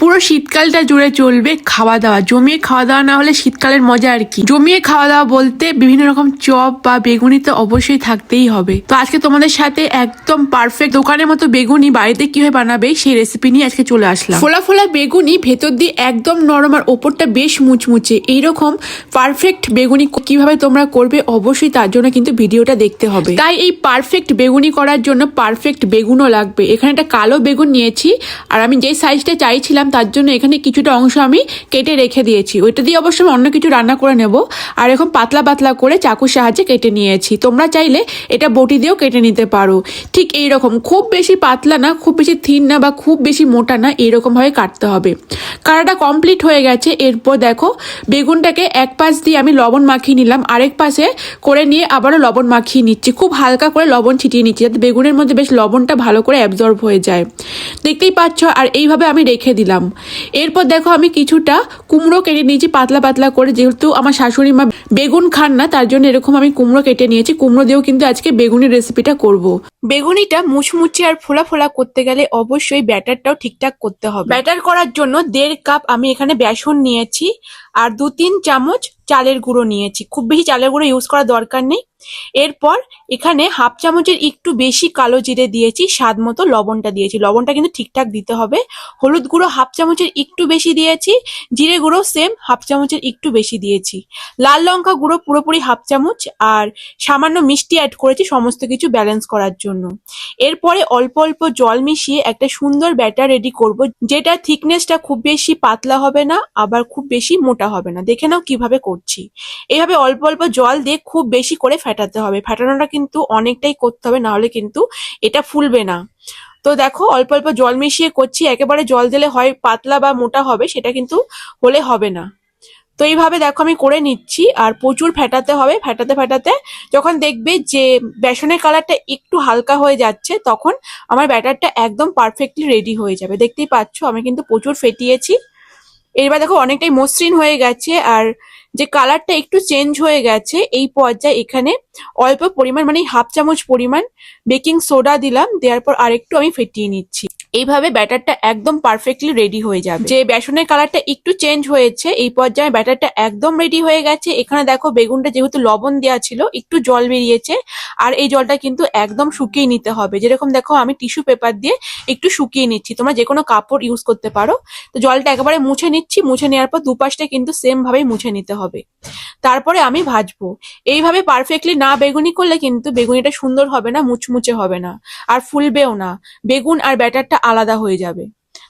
পুরো শীতকালটা জুড়ে চলবে খাওয়া দাওয়া জমিয়ে খাওয়া দাওয়া না হলে শীতকালের মজা আর কি? জমিয়ে খাওয়া দাওয়া বলতে বিভিন্ন রকম চপ বা বেগুনি তো অবশ্যই থাকতেই হবে। তো আজকে তোমাদের সাথে একদম পারফেক্ট দোকানের মতো বেগুনি বাড়িতে কীভাবে বানাবে সেই রেসিপি নিয়ে আজকে চলে আসলাম। ফোলা ফোলা বেগুনি ভেতর দিয়ে একদম নরম আর ওপরটা বেশ মুচমুচে। এইরকম পারফেক্ট বেগুনি কীভাবে তোমরা করবে অবশ্যই তার জন্য কিন্তু ভিডিওটা দেখতে হবে। তাই এই পারফেক্ট বেগুনি করার জন্য পারফেক্ট বেগুনও লাগবে। এখানে একটা কালো বেগুন নিয়েছি। আর আমি যে সাইজটা চাইছিলাম তার জন্য এখানে কিছুটা অংশ আমি কেটে রেখে দিয়েছি। ওইটা দিয়ে অবশ্য আমি অন্য কিছু রান্না করে নেব। আর এখন পাতলা পাতলা করে চাকুর সাহায্যে কেটে নিয়েছি। তোমরা চাইলে এটা বটি দিয়েও কেটে নিতে পারো। ঠিক এই রকম খুব বেশি পাতলা না, খুব বেশি থিন না বা খুব বেশি মোটা না এইরকমভাবে কাটতে হবে। কাটাটা কমপ্লিট হয়ে গেছে। এরপর দেখো, বেগুনটাকে এক পাশ দিয়ে আমি লবণ মাখিয়ে নিলাম। আরেক পাশে করে নিয়ে আবারও লবণ মাখিয়ে নিচ্ছি। খুব হালকা করে লবণ ছিটিয়ে নিচ্ছি যাতে বেগুনের মধ্যে বেশ লবণটা ভালো করে অ্যাবজর্ব হয়ে যায়। দেখতেই পাচ্ছ, আর এইভাবে আমি রেখে দিলাম। এরপর দেখো আমি কিছুটা কুমড়ো কেটে নিয়েছি পাতলা পাতলা করে, যেহেতু আমার শাশুড়ি মা বেগুন খান না, তার জন্য এরকম আমি কুমড়ো কেটে নিয়েছি কুমড়ো দিয়েও কিন্তু আজকে বেগুনের রেসিপিটা করব। বেগুনিটা মুচমুচে আর ফোলা ফোলা করতে গেলে অবশ্যই ব্যাটারটাও ঠিকঠাক করতে হবে। ব্যাটার করার জন্য দেড় কাপ আমি এখানে বেসন নিয়েছি আর দু তিন চামচ চালের গুঁড়ো নিয়েছি। খুব বেশি চালের গুঁড়ো ইউজ করা দরকার নেই। এরপর এখানে হাফ চামচের একটু বেশি কালো জিরে দিয়েছি, স্বাদ মতো লবণটা দিয়েছি। লবণটা কিন্তু ঠিকঠাক দিতে হবে। হলুদ গুঁড়ো হাফ চামচের একটু বেশি দিয়েছি, জিরে গুঁড়ো সেম হাফ চামচের একটু বেশি দিয়েছি। লাল লঙ্কা গুঁড়ো পুরোপুরি হাফ চামচ আর সামান্য মিষ্টি অ্যাড করেছি সমস্ত কিছু ব্যালেন্স করার জন্য। এরপরে অল্প অল্প জল মিশিয়ে একটা সুন্দর ব্যাটার রেডি করব যেটা থিকনেসটা খুব বেশি পাতলা হবে না, আবার খুব বেশি মোটা হবে না। দেখে নাও কীভাবে করছি। এইভাবে অল্প অল্প জল দিয়ে খুব বেশি করে ফেটাতে হবে। ফেটানোটা কিন্তু অনেকটাই করতে হবে, নাহলে কিন্তু এটা ফুলবে না। তো দেখো, অল্প অল্প জল মিশিয়ে করছি। একেবারে জল দিলে হয় পাতলা বা মোটা হবে, সেটা কিন্তু হলে হবে না। তো এইভাবে দেখো আমি করে নিচ্ছি, আর প্রচুর ফেটাতে হবে, ফেটাতে ফেটাতে যখন দেখবে যে বেসনের কালারটা একটু হালকা হয়ে যাচ্ছে, তখন আমার ব্যাটারটা একদম পারফেক্টলি রেডি হয়ে যাবে। দেখতেই পাচ্ছ, আমি কিন্তু প্রচুর ফেটিয়েছি। এবার দেখো অনেকটাই মসৃণ হয়ে গেছে আর যে কালারটা একটু চেঞ্জ হয়ে গেছে, এই পর্যায়ে এখানে অল্প পরিমাণ মানে হাফ চামচ পরিমাণ বেকিং সোডা দিলাম, দেওয়ার পর আরেকটু আমি ফেটিয়ে নিচ্ছি। এইভাবে ব্যাটারটা একদম পারফেক্টলি রেডি হয়ে যাবে। যে বেসনের কালারটা একটু চেঞ্জ হয়েছে, এই পর্যায়ে ব্যাটারটা একদম রেডি হয়ে গেছে। এখানে দেখো বেগুনটা যেহেতু লবণ দেওয়া ছিল, একটু জল বেরিয়েছে, আর এই জলটা কিন্তু একদম শুকিয়ে নিতে হবে। যেরকম দেখো আমি টিস্যু পেপার দিয়ে একটু শুকিয়ে নিচ্ছি, তোমরা যে কোনো কাপড় ইউজ করতে পারো। তো জলটা একেবারে মুছে নিচ্ছি মুছে নেওয়ার পর দুপাশটা কিন্তু সেম ভাবেই মুছে নিতে হবে। তারপরে আমি ভাজবো। এইভাবে পারফেক্টলি না বেগুনি করলে কিন্তু বেগুনিটা সুন্দর হবে না, মুচমুচে হবে না, আর ফুলবেও না। বেগুন আর ব্যাটারটা আলাদা হয়ে যাবে।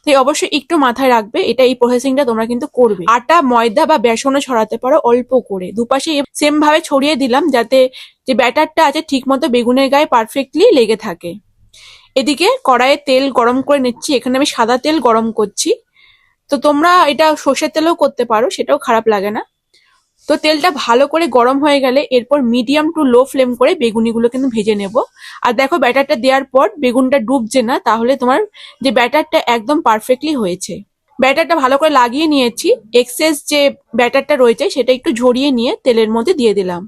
তাই অবশ্যই একটু মাথায় রাখবে, এটা এই প্রসেসিংটা তোমরা কিন্তু করবে। আটা, ময়দা বা বেসনও ছড়াতে পারো অল্প করে। দুপাশে সেম ভাবে ছড়িয়ে দিলাম যাতে যে ব্যাটারটা আছে ঠিক মতো বেগুনের গায়ে পারফেক্টলি লেগে থাকে। এদিকে কড়াইয়ে তেল গরম করে নিচ্ছি। এখানে আমি সাদা তেল গরম করছি। তো তোমরা এটা সর্ষের তেলেও করতে পারো, সেটাও খারাপ লাগে না। তো তেলটা ভালো করে গরম হয়ে গেলে এরপর মিডিয়াম টু লো ফ্লেম করে বেগুনিগুলো কিন্তু ভেজে নেব। আর দেখো ব্যাটারটা দেওয়ার পর বেগুনটা ডুবছে না, তাহলে তোমার যে ব্যাটারটা একদম পারফেক্টলি হয়েছে। ব্যাটারটা ভালো করে লাগিয়ে নিয়েছি এক্সেস যে ব্যাটারটা রয়েছে সেটা একটু ঝরিয়ে নিয়ে তেলের মধ্যে দিয়ে দিলাম।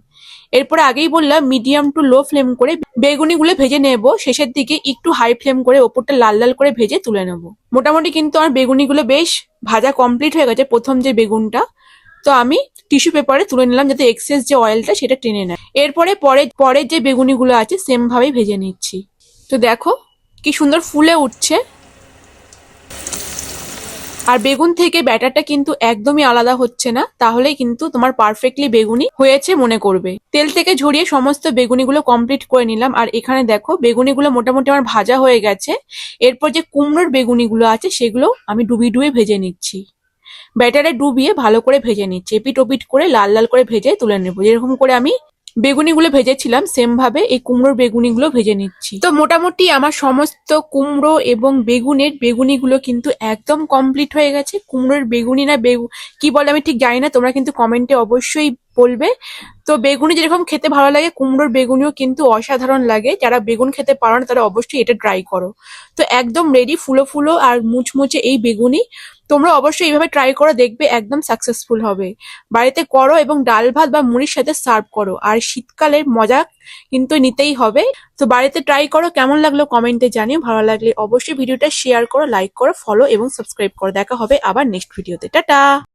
এরপরে আগেই বললাম মিডিয়াম টু লো ফ্লেম করে বেগুনিগুলো ভেজে নেব। শেষের দিকে একটু হাই ফ্লেম করে ওপরটা লাল লাল করে ভেজে তুলে নেব। মোটামুটি কিন্তু আমার বেগুনিগুলো বেশ ভাজা কমপ্লিট হয়ে গেছে প্রথম যে বেগুনটা। তো আমি টিস্যু পেপারে তুলে নিলাম যাতে এক্সেস যে অয়েলটা সেটা টেনে নেয়। এরপরে পরে পরের যে বেগুনিগুলো আছে সেম ভাবেই ভেজে নিচ্ছি। তো দেখো, কি সুন্দর ফুলে উঠছে। আর বেগুন থেকে ব্যাটারটা কিন্তু একদমই আলাদা হচ্ছে না তাহলে কিন্তু তোমার পারফেক্টলি বেগুনি হয়েছে মনে করবে। তেল থেকে ঝরিয়ে সমস্ত বেগুনিগুলো কমপ্লিট করে নিলাম, আর এখানে দেখো বেগুনিগুলো মোটামুটি আমার ভাজা হয়ে গেছে। এরপর যে কুমড়োর বেগুনিগুলো আছে, সেগুলো আমি ডুবিয়ে ডুবিয়ে ভেজে নিচ্ছি। ব্যাটারে ডুবিয়ে ভালো করে ভেজে নিচ্ছি, এপিট ওপিট করে লাল লাল করে ভেজে তুলে নেব। যেরকম করে আমি বেগুনিগুলো ভেজেছিলাম সেমভাবে এই কুমড়োর বেগুনিগুলো ভেজে নিচ্ছি। তো মোটামুটি আমার সমস্ত কুমড়ো এবং বেগুনের বেগুনিগুলো কিন্তু একদম কমপ্লিট হয়ে গেছে। কুমড়োর বেগুনি না বেগু কি বলে আমি ঠিক জানি না, তোমরা কিন্তু কমেন্টে অবশ্যই বলবে। তো বেগুনি যেরকম খেতে ভালো লাগে, কুমড়োর বেগুনিও কিন্তু অসাধারণ লাগে। যারা বেগুন খেতে পারো না, তারা অবশ্যই এটা ট্রাই করো। তো একদম রেডি ফুলো ফুলো আর মুচমুচে এই বেগুনি। তোমরা অবশ্যই এইভাবে ট্রাই করো, দেখবে একদম সাকসেসফুল হবে। বাড়িতে করো এবং ডাল ভাত বা মুড়ির সাথে সার্ভ করো। আর শীতকালের মজা কিন্তু নিতেই হবে। তো বাড়িতে ট্রাই করো, কেমন লাগল কমেন্টে জানিও। ভালো লাগলে অবশ্যই ভিডিওটা শেয়ার করো লাইক করো ফলো এবং সাবস্ক্রাইব করো। দেখা হবে আবার নেক্সট ভিডিওতে টাটা!